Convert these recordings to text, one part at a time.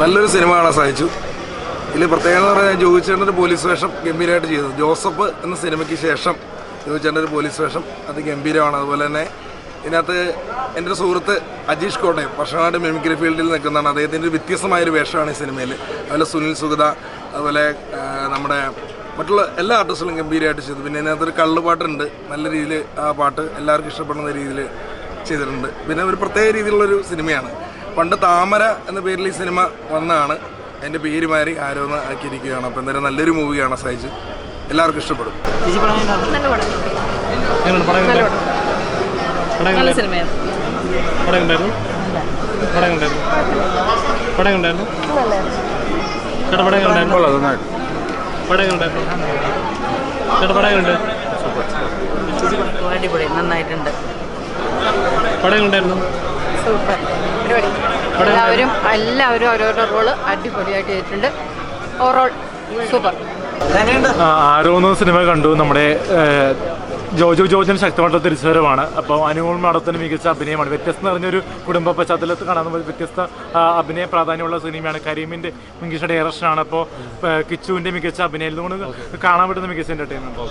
നല്ലൊരു സിനിമ കാണാൻ സാധിച്ചു ഇതിൽ പ്രത്യേകത എന്ന് പറഞ്ഞാൽ ജോയിച്ചേട്ടന്റെ പോലീസ് വേഷം ഗംഭീരമായിട്ട് ചെയ്തു. ജോസഫ് എന്ന സിനിമയ്ക്ക് ശേഷം ജോയിച്ചേട്ടന്റെ പോലീസ് വേഷം അത് ഗംഭീരമാണ്. അതുപോലെ തന്നെ ഇതിനകത്ത് എന്റെ സുഹൃത്ത് അജീഷ് കോട്ടയം വർഷങ്ങളായിട്ട് മിമിക്രി ഫീൽഡിൽ നിൽക്കുന്നതാണ്. അദ്ദേഹത്തിന്റെ ഒരു വ്യത്യസ്തമായൊരു വേഷമാണ് ഈ സിനിമയിൽ അതുപോലെ സുനിൽ സുഗത അതുപോലെ നമ്മുടെ മറ്റുള്ള എല്ലാ ആർട്ടിസ്റ്റുകളും ഗംഭീരമായിട്ട് ചെയ്തു. പിന്നെ ഇതിനകത്തൊരു കള്ളുപാട്ടുണ്ട്. നല്ല രീതിയിൽ ആ പാട്ട് എല്ലാവർക്കും ഇഷ്ടപ്പെടുന്ന രീതിയിൽ ചെയ്തിട്ടുണ്ട്. പിന്നെ ഒരു പ്രത്യേക രീതിയിലുള്ളൊരു സിനിമയാണ്. പണ്ട് താമര എന്ന പേരിൽ ഈ സിനിമ വന്നാണ്. എന്റെ പേര് മാറി ആരോന്ന് ആക്കിയിരിക്കുകയാണ്. അപ്പോൾ എന്തായാലും നല്ലൊരു മൂവിയാണ് സഹിച്ച് എല്ലാവർക്കും ഇഷ്ടപ്പെടും. അടിപൊളി നന്നായിട്ടുണ്ട്. പടം? സൂപ്പർ. പടം എല്ലാവരും എല്ലാവരും ഓരോരോ റോൾ അടിപൊളിയായിട്ട് ചെയ്തിട്ടുണ്ട്. ഓവറോൾ സൂപ്പർ ആരോന്ന് ആരോ സിനിമ കണ്ടു. നമ്മുടെ ജോജു ജോജോ ജോർജിന് ശക്തമായിട്ടുള്ള തിരിച്ചുവരവാണ് അപ്പോൾ അനുമോൾ മാഡത്തിന് മികച്ച അഭിനയമാണ്. വ്യത്യസ്തം നിറഞ്ഞൊരു കുടുംബ പശ്ചാത്തലത്തിൽ കാണാൻ വ്യത്യസ്ത അഭിനയ പ്രാധാന്യമുള്ള സിനിമയാണ്. കരീമിന്റെ മികച്ച ഡയറക്ഷനാണ് അപ്പോൾ കിച്ചുവിന്റെ മികച്ച അഭിനയം. കൊണ്ട് കാണാൻ പറ്റുന്ന മികച്ച എന്റർടൈൻമെന്റ്?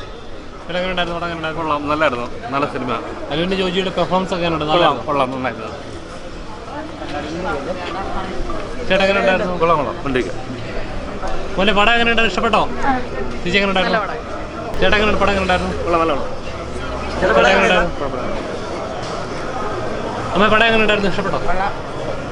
കൊള്ളാം നല്ലായിരുന്നു നല്ല സിനിമ അനുവിന്റെ ജോജിയുടെ പെർഫോമൻസ് ഒക്കെ കൊള്ളാം. നന്നായിരുന്നു. ചേട്ടാ എങ്ങനെയുണ്ടായിരുന്നു? കൊള്ളാം കൊള്ളാം. കണ്ടിരിക്കാം മോനെ പടം എങ്ങനെയുണ്ടായിരുന്നു? ഇഷ്ടപ്പെട്ടോ? ചേച്ചി എങ്ങനെയുണ്ടായിരുന്നു ചേട്ടാ എങ്ങനെ പടം എങ്ങനെയുണ്ടായിരുന്നു കൊള്ളാം നല്ല പടം. എങ്ങനെയുണ്ടായിരുന്നു അമ്മ പടം എങ്ങനെയുണ്ടായിരുന്നു ഇഷ്ടപ്പെട്ടോ?